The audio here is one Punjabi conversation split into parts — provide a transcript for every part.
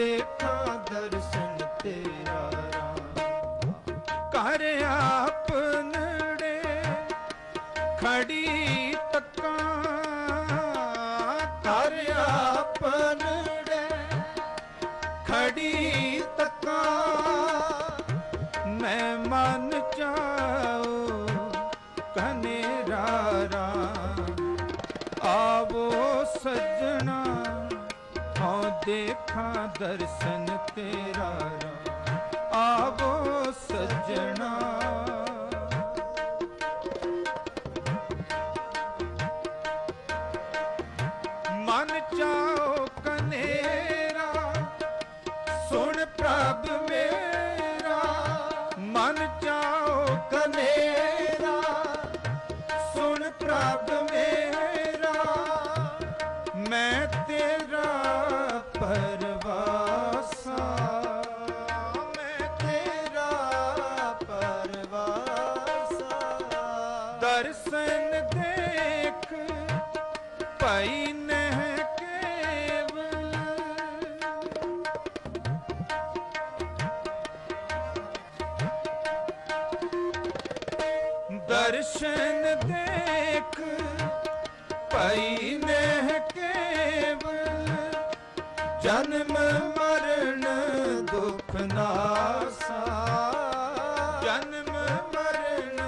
ਦੇਖਾਂ ਦਰਸ਼ਨ ਤੇਰਾ ਰਾਮ। ਕਰ ਆਪਨੜੇ ਖੜੀ ਤੱਕਾਂ। ਕਰ ਆਪਨੜੇ ਖੜੀ ਤੱਕਾਂ। ਮੈਂ ਮਨ ਚਾਉ ਦੇਖਾਂ ਦਰਸ਼ਨ ਤੇਰਾ ਰਾਮ ਆਵੋ ਸਜਣਾ ਦਰਸ਼ਨ ਦੇਖ ਭਾਈ ਦਰਸ਼ਨ ਦੇਖ ਪਈ ਨਹਿ ਜਨਮ ਮਰਨ ਦੁਖ ਨਾਸਾ ਜਨਮ ਮਰਨ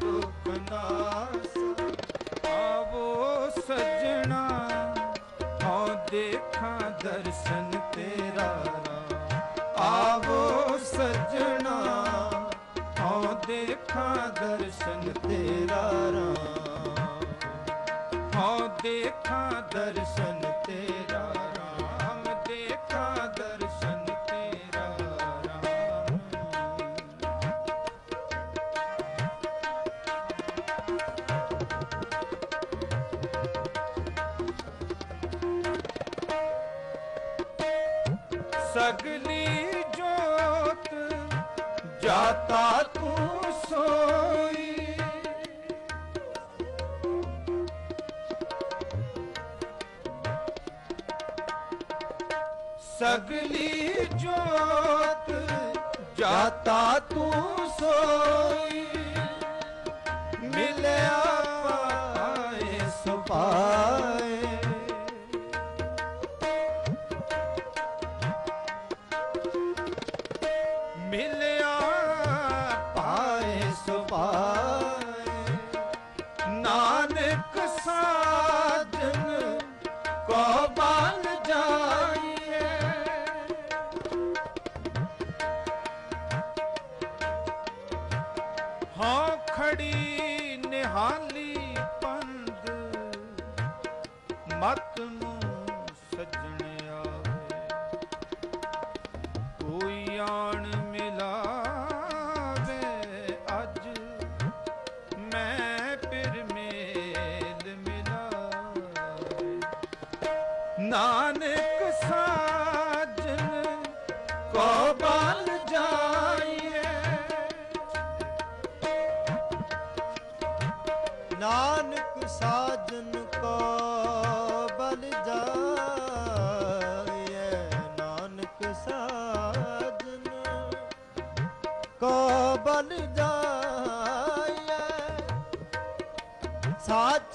ਦੁਖ ਨਾਸਾ ਆਵੋ ਸੱਜਣਾ ਹਉ ਦੇਖਾਂ ਦਰਸ਼ਨ ਤੇਰਾ ਰਾਮ। ਆਵੋ ਸਜਣਾ ਹਉ ਦੇਖਾਂ ਦਰਸ਼ਨ ਤੇਰਾ ਰਾਮ। ਹਉ ਦੇਖਾਂ ਦਰਸ਼ਨ ਤੇਰਾ ਸਗਲੀ ਜੋਤ ਜਾਤਾ ਤੂੰ ਸੋਈ। ਸਗਲੀ ਜੋਤ ਜਾਤਾ ਤੂੰ ਸੋਈ। ਮਿਲਿਆ ਪਾਏ ਸੁਪਾਏ ਹਾਂ ਖੜੀ ਨਿਹਾਲੀ ਪੰਦ ਮਤ ਨੂੰ ਸੱਜਣ ਆਵੇ। ਕੋਈ ਆਣ ਮਿਲਾਵੇ ਅੱਜ, ਮੈਂ ਫਿਰ ਮੇਲ ਮਿਲਾਵੇ। ਨਾਨਕ ਸਾਜਨ ਕੋ ਬਲ ਜਾਏ ਸਾਚ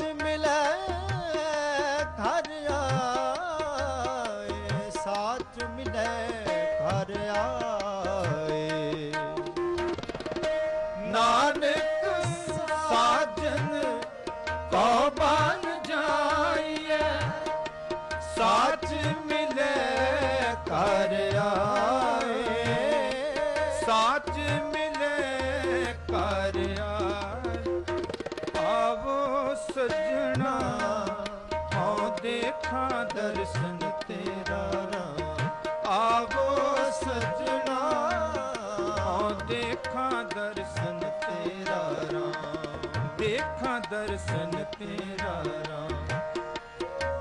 ਤੇਰਾ ਰਾਮ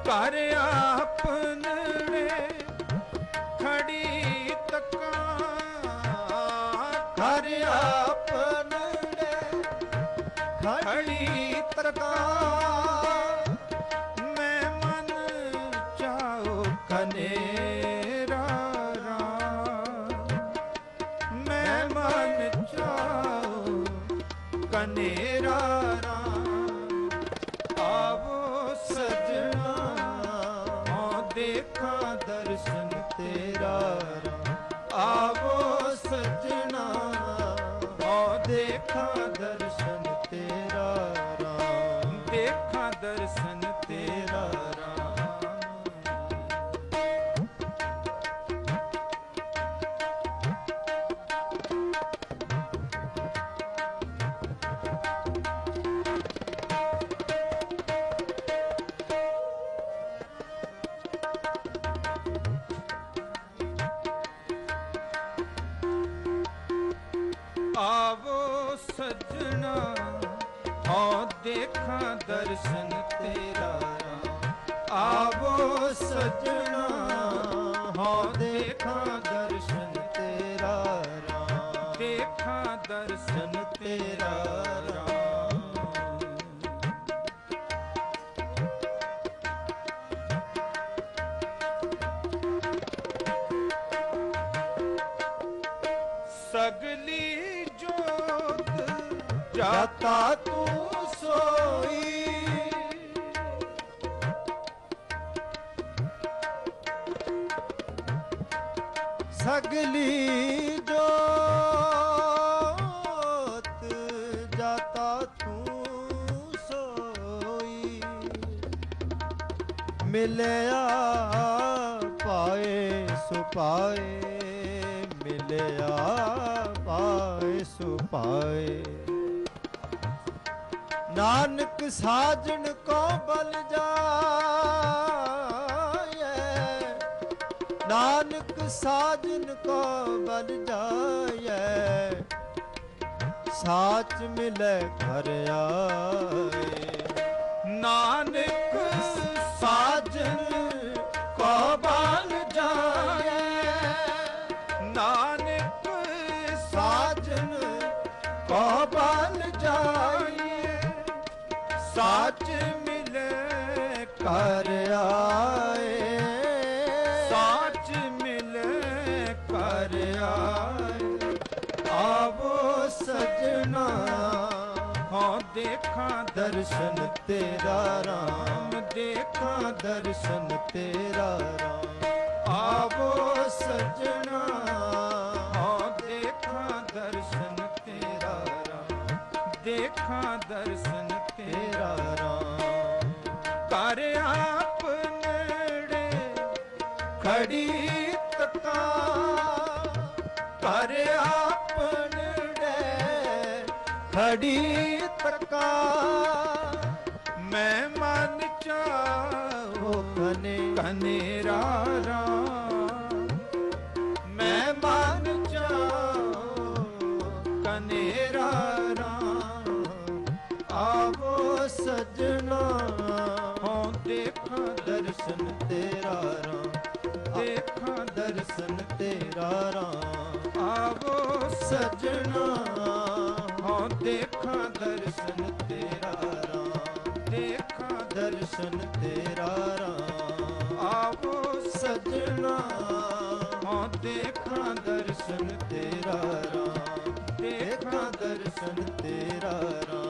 ਕਰ ਆਪਨੜੇ ਖੜੀ ਤੱਕਾਂ। ਕਰ ਆਪਨੜੇ ਖੜੀ ਤੱਕਾਂ। ਮੈਂ ਮਨ ਚਾਉ ਕਨੇਰਾ ਦੇਖਾਂ ਦਰਸ਼ਨ ਆਵੋ ਸੱਜਣਾ ਹਾਂ ਦੇਖਾਂ ਦਰਸ਼ਨ ਤੇਰਾ ਆਵੋ ਸਜਣਾ ਹਾਂ ਦੇਖਾਂ ਜਾਤਾ ਤੂੰ ਸੋਈ। ਸਗਲੀ ਜੋਤ ਜਾਤਾ ਤੂੰ ਸੋਈ। ਮਿਲਿਆ ਪਾਏ ਸੁਪਾਏ ਮਿਲਿਆ ਪਾਏ ਸੁਪਾਏ। ਨਾਨਕ ਸਾਜਣ ਕੋ ਬਲ ਜਾਏ ਨਾਨਕ ਸਾਜਨ ਕੋ ਬਲ ਜਾਏ ਸਾਚ ਮਿਲੇ ਘਰ ਆਏ। ਨਾਨਕ ਦਰਸ਼ਨ ਤੇਰਾ ਰਾਮ। ਦੇਖਾਂ ਦਰਸ਼ਨ ਤੇਰਾ ਰਾਮ। ਆਵੋ ਸਜਣਾ, ਹਾਂ, ਦੇਖਾਂ ਦਰਸ਼ਨ ਤੇਰਾ ਰਾਮ। ਦੇਖਾਂ ਦਰਸ਼ਨ ਤੇਰਾ ਰਾਮ। ਖੜੀ ਤਕਾ ਮੈਂ ਮਨ ਚਾਹੋ ਉਹ ਕਨੇ ਕਨੇਰਾ ਰਾਮ ਮੈਂ ਮਨ ਚਾਹੋ ਕਨੇਰਾ ਰਾਮ ਆਵੋ ਸਜਣਾ ਹਾਂ ਦੇਖਾਂ ਦਰਸ਼ਨ ਤੇਰਾ ਰਾਮ ਦੇਖਾਂ ਦਰਸ਼ਨ ਤੇਰਾ ਰਾਮ ਆਵੋ ਸਜਣਾ। ਦੇਖਾਂ ਦਰਸ਼ਨ ਤੇਰਾ ਰਾਮ, ਦੇਖਾਂ ਦਰਸ਼ਨ ਤੇਰਾ ਰਾਮ। ਆਵੋ ਸਜਣਾ, ਹਾਂ, ਦੇਖਾਂ ਦਰਸ਼ਨ ਤੇਰਾ ਰਾਮ, ਦੇਖਾਂ ਦਰਸ਼ਨ ਤੇਰਾ ਰਾਮ।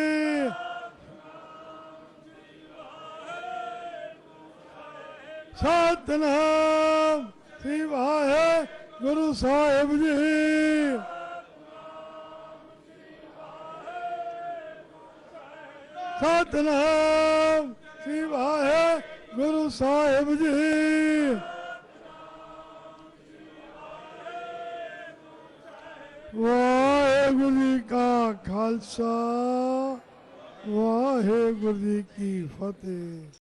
ਸਤਨਾਮ ਸ੍ਰੀ ਵਾਹਿਗੁਰੂ ਸਾਹਿਬ ਜੀ ਸਤਨਾਮ ਸ੍ਰੀ ਵਾਹਿਗੁਰੂ ਸਾਹਿਬ ਜੀ ਵਾਹਿਗੁਰੂ ਜੀ ਕਾ ਖਾਲਸਾ ਵਾਹਿਗੁਰੂ ਜੀ ਕੀ ਫਤਿਹ